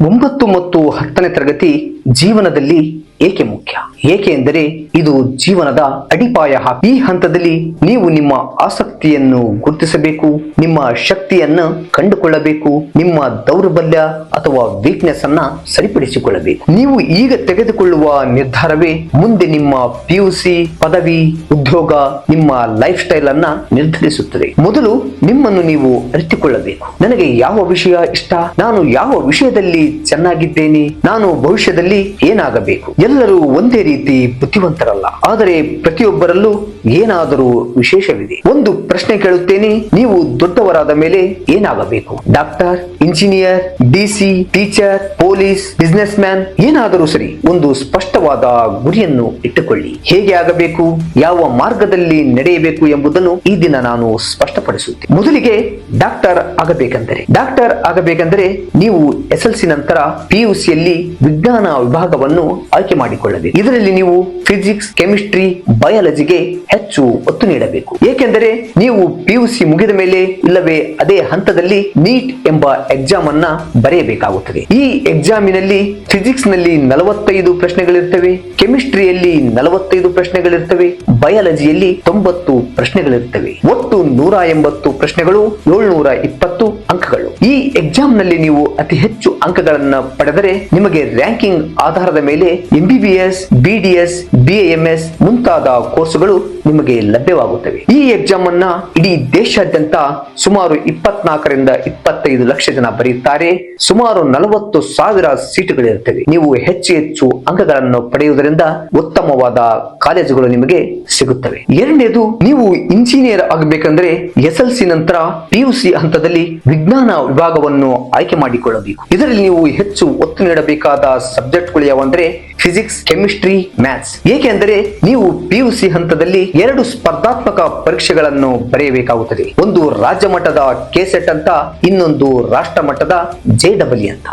ಒಂಬತ್ತು ಮತ್ತು ಹತ್ತನೇ ತರಗತಿ ಜೀವನದಲ್ಲಿ ಏಕೆ ಮುಖ್ಯ? ಏಕೆ ಎಂದರೆ ಇದು ಜೀವನದ ಅಡಿಪಾಯ ಈ ಹಂತದಲ್ಲಿ ನೀವು ನಿಮ್ಮ ಆಸಕ್ತಿಯನ್ನು ಗುರುತಿಸಬೇಕು, ನಿಮ್ಮ ಶಕ್ತಿಯನ್ನು ಕಂಡುಕೊಳ್ಳಬೇಕು, ನಿಮ್ಮ ದೌರ್ಬಲ್ಯ ಅಥವಾ ವೀಕ್ನೆಸ್ ಅನ್ನ ಸರಿಪಡಿಸಿಕೊಳ್ಳಬೇಕು. ನೀವು ಈಗ ತೆಗೆದುಕೊಳ್ಳುವ ನಿರ್ಧಾರವೇ ಮುಂದೆ ನಿಮ್ಮ ಪಿಯುಸಿ ಪದವಿ, ಉದ್ಯೋಗ, ನಿಮ್ಮ ಲೈಫ್ ಸ್ಟೈಲ್ ಅನ್ನ ನಿರ್ಧರಿಸುತ್ತದೆ. ಮೊದಲು ನಿಮ್ಮನ್ನು ನೀವು ಅರಿತುಕೊಳ್ಳಬೇಕು. ನನಗೆ ಯಾವ ವಿಷಯ ಇಷ್ಟ? ನಾನು ಯಾವ ವಿಷಯದಲ್ಲಿ ಚೆನ್ನಾಗಿದ್ದೇನೆ? ನಾನು ಭವಿಷ್ಯದಲ್ಲಿ ಏನಾಗಬೇಕು? ಎಲ್ಲರೂ ಒಂದೇ ರೀತಿ ಬುದ್ಧಿವಂತರಲ್ಲ. ಆದರೆ ಪ್ರತಿಯೊಬ್ಬರಲ್ಲೂ ಏನಾದರೂ ವಿಶೇಷವಿದೆ? ಒಂದು ಪ್ರಶ್ನೆ ಕೇಳುತ್ತೇನೆ. ನೀವು ದೊಡ್ಡವರಾದ ಮೇಲೆ ಏನಾಗಬೇಕು? Doctor, engineer DC teacher, police businessman ಏನಾದರೂ ಸರಿ ಒಂದು ಸ್ಪಷ್ಟವಾದ ಗುರಿಯನ್ನು ಇಟ್ಟುಕೊಳ್ಳಿ. ಹೇಗೆ ಆಗಬೇಕು? ಯಾವ ಮಾರ್ಗದಲ್ಲಿ ನಡೆಯಬೇಕು ಎಂಬುದನ್ನು ಈ ದಿನ ನಾನು ಸ್ಪಷ್ಟಪಡಿಸುತ್ತೇನೆ. ಮೊದಲಿಗೆ ಡಾಕ್ಟರ್ ಆಗಬೇಕೆಂದರೆ. ಡಾಕ್ಟರ್ ಆಗಬೇಕೆಂದರೆ ನೀವು ಎಸ್ ಎಲ್ ಸಿ ನಂತರ ಪಿಯುಸಿಯಲ್ಲಿ ವಿಜ್ಞಾನ ವಿಭಾಗವನ್ನು ಆಯ್ಕೆ ಮಾಡಿಕೊಳ್ಳಬೇಕು. ಇದರಲ್ಲಿ ನೀವು ಫಿಸಿಕ್ಸ್, ಕೆಮಿಸ್ಟ್ರಿ, ಬಯಾಲಜಿಗೆ ಹೆಚ್ಚು ಒತ್ತು ನೀಡಬೇಕು. ಏಕೆಂದರೆ ನೀವು ಪಿಯುಸಿ ಮುಗಿದ ಮೇಲೆ ಇಲ್ಲವೇ ಅದೇ ಹಂತದಲ್ಲಿ ನೀಟ್ ಎಂಬ ಎಕ್ಸಾಮ್ ಅನ್ನ ಬರೆಯಬೇಕಾಗುತ್ತದೆ. ಈ ಎಕ್ಸಾಮಿನಲ್ಲಿ ಫಿಸಿಕ್ಸ್ನಲ್ಲಿ ನಲವತ್ತೈದು ಪ್ರಶ್ನೆಗಳಿರ್ತವೆ ಕೆಮಿಸ್ಟ್ರಿಯಲ್ಲಿ ನಲವತ್ತೈದು ಪ್ರಶ್ನೆಗಳಿರ್ತವೆ ಬಯಾಲಜಿಯಲ್ಲಿ ತೊಂಬತ್ತು ಪ್ರಶ್ನೆಗಳಿರ್ತವೆ. ಒಟ್ಟು ನೂರ ಎಂಬತ್ತು ಪ್ರಶ್ನೆಗಳು ಏಳ್ನೂರ ಇಪ್ಪತ್ತು ಅಂಕಗಳು. ಈ ಎಕ್ಸಾಮ್ನಲ್ಲಿ ನೀವು ಅತಿ ಹೆಚ್ಚು ಅಂಕಗಳನ್ನ ಪಡೆದರೆ ನಿಮಗೆ ರ್ಯಾಂಕಿಂಗ್ ಆಧಾರದ ಮೇಲೆ ಎಂಬಿಬಿಎಸ್ ಬಿಡಿಎಸ್ ಬಿಎಎಂಎಸ್ ಮುಂತಾದ ಕೋರ್ಸ್ಗಳು ನಿಮಗೆ ಲಭ್ಯವಾಗುತ್ತವೆ. ಈ ಎಕ್ಸಾಮ್ ಅನ್ನ ಇಡೀ ದೇಶಾದ್ಯಂತ ಸುಮಾರು ಇಪ್ಪತ್ನಾಲ್ಕರಿಂದ ಇಪ್ಪತ್ತೈದು ಲಕ್ಷ ಜನ ಬರೆಯುತ್ತಾರೆ. ಸುಮಾರು ನಲವತ್ತು ಸಾವಿರ ಸೀಟುಗಳಿರುತ್ತವೆ. ನೀವು ಹೆಚ್ಚು ಹೆಚ್ಚು ಅಂಕಗಳನ್ನು ಪಡೆಯುವುದರಿಂದ ಉತ್ತಮವಾದ ಕಾಲೇಜುಗಳು ನಿಮಗೆ ಸಿಗುತ್ತವೆ. ಎರಡನೇದು, ನೀವು ಇಂಜಿನಿಯರ್ ಆಗಬೇಕಂದ್ರೆ ಎಸ್ ಎಲ್ ಸಿ ನಂತರ ಪಿಯುಸಿ ಹಂತದಲ್ಲಿ ವಿಜ್ಞಾನ ವಿಭಾಗವನ್ನು ಆಯ್ಕೆ ಮಾಡಿಕೊಳ್ಳಬೇಕು. ಇದರಲ್ಲಿ ನೀವು ಹೆಚ್ಚು ಒತ್ತು ನೀಡಬೇಕಾದ ಸಬ್ಜೆಕ್ಟ್ಗಳು ಯಾವಂದ್ರೆ, ಫಿಸಿಕ್ಸ್, ಕೆಮಿಸ್ಟ್ರಿ, ಮ್ಯಾಥ್ಸ್. ಏಕೆಂದರೆ ನೀವು ಪಿಯುಸಿ ಹಂತದಲ್ಲಿ ಎರಡು ಸ್ಪರ್ಧಾತ್ಮಕ ಪರೀಕ್ಷೆಗಳನ್ನು ಬರೆಯಬೇಕಾಗುತ್ತದೆ. ಒಂದು ರಾಜ್ಯ ಮಟ್ಟದ ಕೆಸೆಟ್ ಅಂತ, ಇನ್ನೊಂದು ರಾಷ್ಟ್ರ ಮಟ್ಟದ ಜೆ ಡಬ್ಲ್ಯೂ ಅಂತ.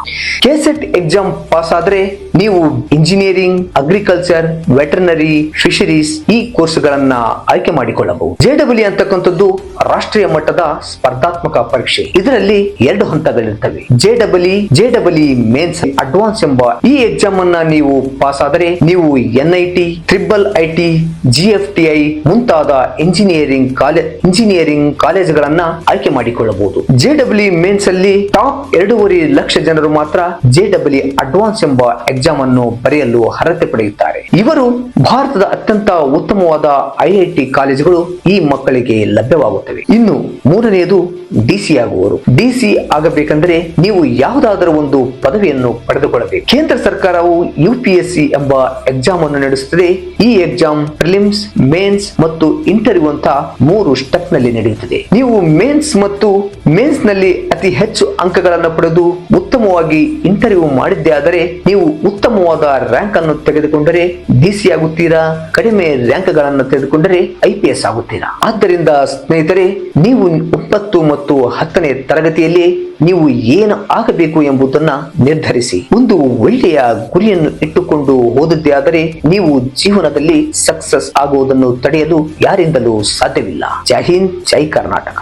ಕೆಸೆಟ್ ಎಕ್ಸಾಮ್ ಪಾಸ್ ಆದ್ರೆ ನೀವು ಇಂಜಿನಿಯರಿಂಗ್, ಅಗ್ರಿಕಲ್ಚರ್, ವೆಟರ್ನರಿ, ಫಿಶರೀಸ್ ಈ ಕೋರ್ಸ್ಗಳನ್ನ ಆಯ್ಕೆ ಮಾಡಿಕೊಳ್ಳಬಹುದು. ಜೆ ಡಬ್ಲ್ಯೂ ಅಂತಕ್ಕಂಥದ್ದು ರಾಷ್ಟ್ರೀಯ ಮಟ್ಟದ ಸ್ಪರ್ಧಾತ್ಮಕ ಪರೀಕ್ಷೆ. ಇದರಲ್ಲಿ ಎರಡು ಹಂತಗಳಿರ್ತವೆ. J W J W mains advance ಎಂಬ ಈ ಎಕ್ಸಾಮ್ ಅನ್ನ ನೀವು ಪಾಸ್ ಆದರೆ ನೀವು N I T triple I T, G F T I ಮುಂತಾದ ಇಂಜಿನಿಯರಿಂಗ್ ಕಾಲೇಜ್ ಇಂಜಿನಿಯರಿಂಗ್ ಕಾಲೇಜುಗಳನ್ನ ಆಯ್ಕೆ ಮಾಡಿಕೊಳ್ಳಬಹುದು. ಜೆ ಡಬ್ಲ್ಯೂ ಮೇನ್ಸ್ ಅಲ್ಲಿ ಟಾಪ್ ಎರಡೂವರೆ ಲಕ್ಷ ಜನರು ಮಾತ್ರ ಜೆ ಡಬ್ಲ್ಯೂ ಅಡ್ವಾನ್ಸ್ ಎಂಬ ಎಕ್ಸಾಮ್ ಅನ್ನು ಬರೆಯಲು ಅರ್ಹತೆ ಪಡೆಯುತ್ತಾರೆ. ಇವರು ಭಾರತದ ಅತ್ಯಂತ ಉತ್ತಮವಾದ ಐಐಟಿ ಕಾಲೇಜುಗಳು ಈ ಮಕ್ಕಳಿಗೆ ಲಭ್ಯವಾಗುತ್ತವೆ. ಇನ್ನು ಮೂರನೆಯದು ಡಿಸಿ ಆಗುವರು ಡಿಸಿ ಆಗಬೇಕಂದ್ರೆ ನೀವು ಯಾವುದಾದರೂ ಒಂದು ಪದವಿಯನ್ನು ಪಡೆದುಕೊಳ್ಳಬೇಕು. ಕೇಂದ್ರ ಸರ್ಕಾರವು ಯುಪಿಎಸ್ಸಿ ಎಂಬ ಎಕ್ಸಾಮ್ ಅನ್ನು ನಡೆಸುತ್ತದೆ. ಈ ಎಕ್ಸಾಮ್ ಪ್ರಿಲಿಮ್ಸ್ ಮೇನ್ಸ್ ಮತ್ತು ಇಂಟರ್ವ್ಯೂ ಅಂತ ಮೂರು ಸ್ಟೆಪ್ನಲ್ಲಿ ನಡೆಯುತ್ತದೆ. ನೀವು ಮೇನ್ಸ್ ಮತ್ತು ಮೇನ್ಸ್ನಲ್ಲಿ ಅತಿ ಹೆಚ್ಚು ಅಂಕಗಳನ್ನು ಪಡೆದು ಉತ್ತಮವಾಗಿ ಇಂಟರ್ವ್ಯೂ ಮಾಡಿದ್ದೇ ಆದರೆ ನೀವು ಉತ್ತಮವಾದ ರ್ಯಾಂಕ್ ಅನ್ನು ತೆಗೆದುಕೊಂಡರೆ ಡಿಸಿ ಆಗುತ್ತೀರಾ? ಕಡಿಮೆ ರ್ಯಾಂಕ್ಗಳನ್ನು ತೆಗೆದುಕೊಂಡರೆ ಐ ಪಿ ಎಸ್ ಆಗುತ್ತೀರಾ? ಆದ್ದರಿಂದ ಸ್ನೇಹಿತರೆ, ನೀವು ಒಂಬತ್ತು ಮತ್ತು ಹತ್ತನೇ ತರಗತಿಯಲ್ಲಿ ನೀವು ಏನು ಆಗಬೇಕು ಎಂಬುದನ್ನ ನಿರ್ಧರಿಸಿ. ಒಂದು ಒಳ್ಳೆಯ ಗುರಿಯನ್ನು ಇಟ್ಟುಕೊಂಡು ಹೋದದ್ದೇ ಆದರೆ ನೀವು ಜೀವನದಲ್ಲಿ ಸಕ್ಸಸ್ ಆಗುವುದನ್ನು ತಡೆಯಲು ಯಾರಿಂದಲೂ ಸಾಧ್ಯವಿಲ್ಲ. ಜೈ ಹಿಂದ್, ಜೈ ಕರ್ನಾಟಕ.